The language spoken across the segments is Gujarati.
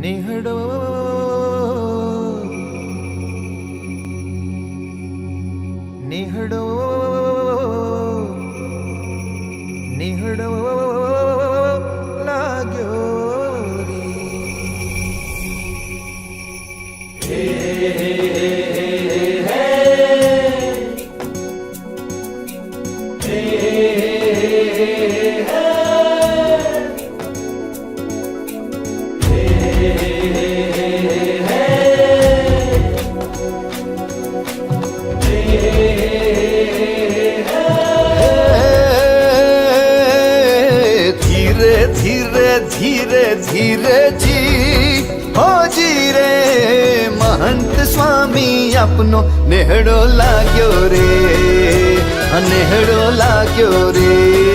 Hey, hey, നിഹടോ ലാഗ്യോ Hey, hey, hey, hey. ધીરે જી હો જી રે મહંત સ્વામી આપનો નેહડો લાગ્યો રે નેહડો લાગ્યો રે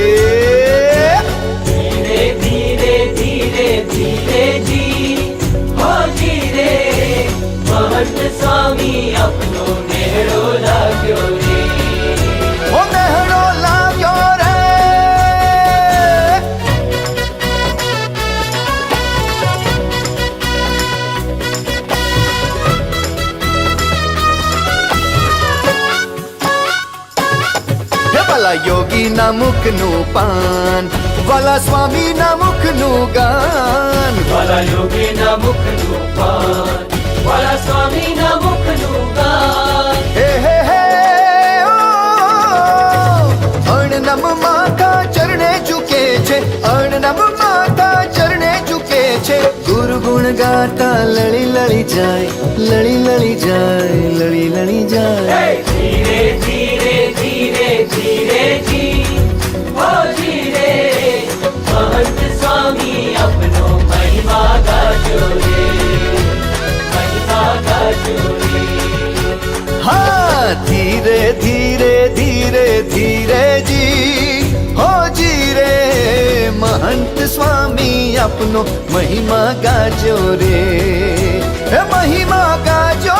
મહંત સ્વામી આપનો નેહડો લાગ્યો રે. ઓ નેહડો લાગ્યો રે. યોગી ના મુખનું પાન વાલા સ્વામી ના મુખનું ગાન. વાલા યોગીના મુખનું પાન. અણનમ માતા ચરણે ઝુકે છે અણનમ માતા ચરણે ઝુકે છે ગુરુ ગુણ ગાતા લળી લળી જાય લળી લળી જાય લળી લળી જાય મહંત સ્વામી આપનો મહિમા ગાજો રે. મહિમા ગાજો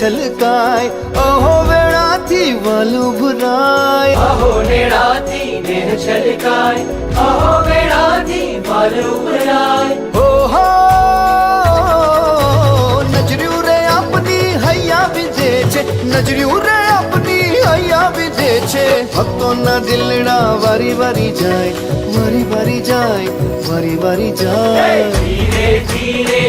છલકાય. અહો વેણાથી વાલું ભરાય અહો નેડાથી નેહ છલકાય. અહો વેળાથી મારું ભરાય ઓહો નજર્યું રે આપની હૈયા વિજે છે. નજર્યું રે આપની હૈયા વિજે છે. ભક્તોના દિલડા વારી વારી જાય વારી વારી જાય વારી વારી જાય. ધીરે ધીરે